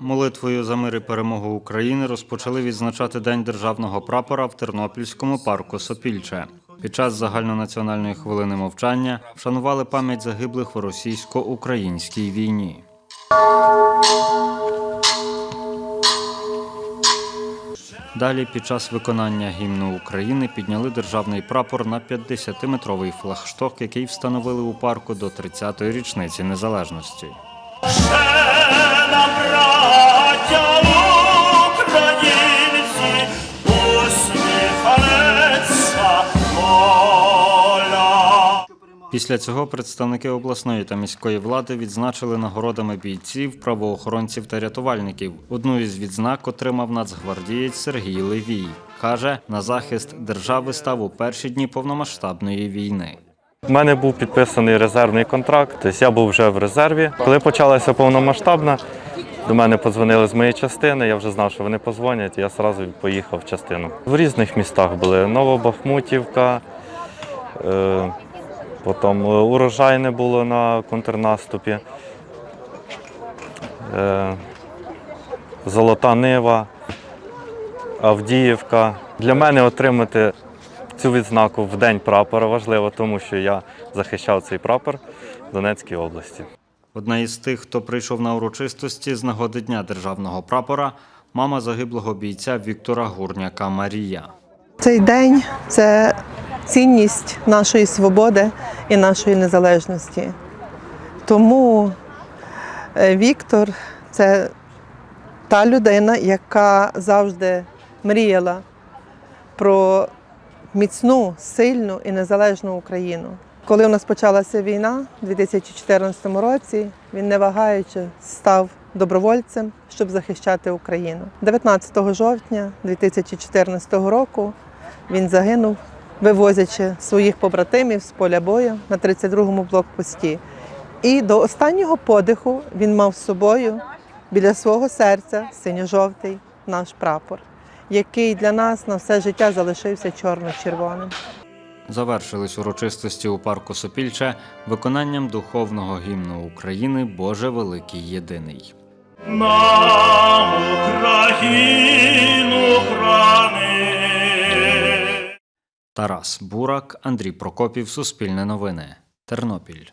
Молитвою за мир і перемогу України розпочали відзначати День державного прапора в Тернопільському парку Сопільче. Під час загальнонаціональної хвилини мовчання вшанували пам'ять загиблих в російсько-українській війні. Далі, під час виконання гімну України, підняли державний прапор на 50-метровий флагшток, який встановили у парку до 30-ї річниці незалежності. Після цього представники обласної та міської влади відзначили нагородами бійців, правоохоронців та рятувальників. Одну із відзнак отримав нацгвардієць Сергій Левій. Каже, на захист держави став у перші дні повномасштабної війни. У мене був підписаний резервний контракт, тобто я був вже в резерві. Коли почалася повномасштабна, до мене подзвонили з моєї частини, я вже знав, що вони подзвонять, і я одразу поїхав в частину. В різних містах були Новобахмутівка, е, потім е, урожайне було на контрнаступі, е, Золота Нива, Авдіївка. Для мене отримати цю відзнаку в День прапора важливо, тому що я захищав цей прапор в Донецькій області. Одна із тих, хто прийшов на урочистості з нагоди Дня державного прапора, мама загиблого бійця Віктора Гурняка Марія. Цей день це цінність нашої свободи і нашої незалежності. Тому е, Віктор це та людина, яка завжди мріяла про міцну, сильну і незалежну Україну. Коли у нас почалася війна у 2014 році, він не вагаючи став добровольцем, щоб захищати Україну. 19 жовтня 2014 року він загинув, вивозячи своїх побратимів з поля бою на 32-му блокпості. І до останнього подиху він мав з собою біля свого серця синьо-жовтий наш прапор, який для нас на все життя залишився чорно-червоним. Завершились урочистості у парку Сопільче виконанням духовного гімну України Боже Великий Єдиний. Нам Україну храни. Тарас Бурак, Андрій Прокопів, Суспільне новини, Тернопіль.